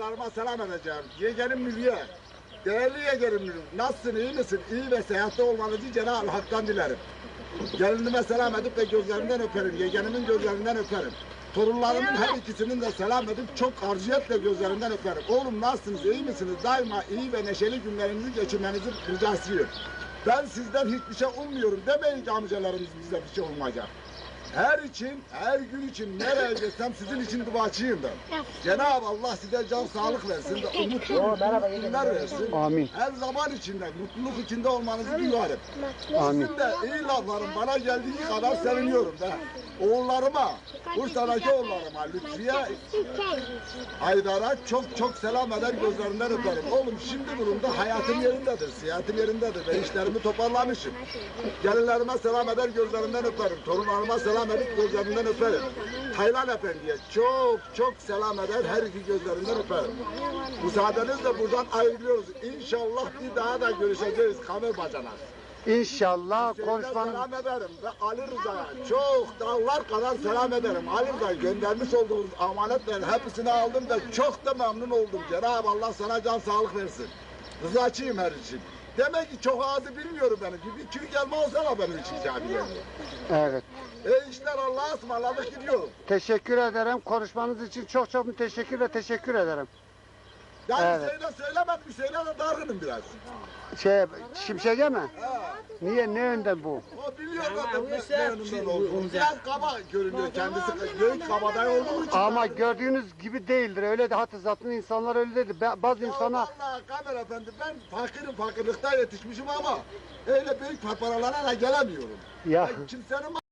arkadaşlarıma selam edeceğim. Yeğenim Mülye. Değerli yeğenim Mülye. Nasılsın, iyi misin? İyi ve seyahatte olmanızı Cenab-ı Hak'tan dilerim. Gelinime selam edip de gözlerinden öperim. Yeğenimin gözlerinden öperim. Torunlarımın her ikisinin de selam edip çok arziyetle gözlerinden öperim. Oğlum nasılsınız, iyi misiniz? Daima iyi ve neşeli günlerinizi geçirmenizi ricasıyım. Ben sizden hiçbir şey ummuyorum demeyin ki amcalarımız bize bir şey olmayacak. Her için, her gün için nereye gitsem sizin için duacıyım ben. Cenab-ı Allah size can sağlık versin de umutlu günler versin. Amin. Her zaman içinde, mutluluk içinde olmanızı diliyorum. Amin. Sizin de iyi lafların bana geldiği kadar seviniyorum da. Oğullarıma, Bursa'daki oğullarıma, Lütfiye, Haydar'a çok çok selam eder gözlerinden öperim. Oğlum şimdi durumda hayatım yerindedir, siyahatım yerindedir ve işlerimi toparlamışım. Gelinlerime selam eder gözlerinden öperim. Torunlarıma selam edip gözlerinden öperim. Taylan Efendi'ye çok çok selam eder her iki gözlerinden öperim. Müsaadenizle buradan ayrılıyoruz. İnşallah bir daha da görüşeceğiz kamer bacanak. İnşallah Hüseyin'e konuşmanız selam ederim ve Ali Rıza'ya çok dağlar kadar selam ederim. Ali Rıza göndermiş olduğunuz amanetlerin hepsini aldım da çok da memnun oldum. Cenab-ı Allah sana can sağlık versin. Rızaçıyım her için. Demek ki çok ağzı bilmiyorum benim gibi. Çürük elma olsana benim için camiye. Evet. E işler Allah'a ısmarladık gidiyorum. Teşekkür ederim. Konuşmanız için çok çok müteşekkir ve teşekkür ederim. Ya Evet. Hüseyin'e söylemedim. Hüseyin'e de dargınım biraz. Şey, Şimşek'e mi? Ha. Niye, ne yönden bu? O biliyor zaten ne ne önünden olduğunu. Biraz kaba görünüyor kendisi. Büyük kabadayı olduğu için. Ama gördüğünüz gibi değildir. Öyle de hatta zaten insanlar öyle dedi. Bazı Ya insana vallahi Kamer Efendi ben fakirim fakirlikten yetişmişim ama öyle büyük paralara da gelemiyorum. ya Ben kimsenin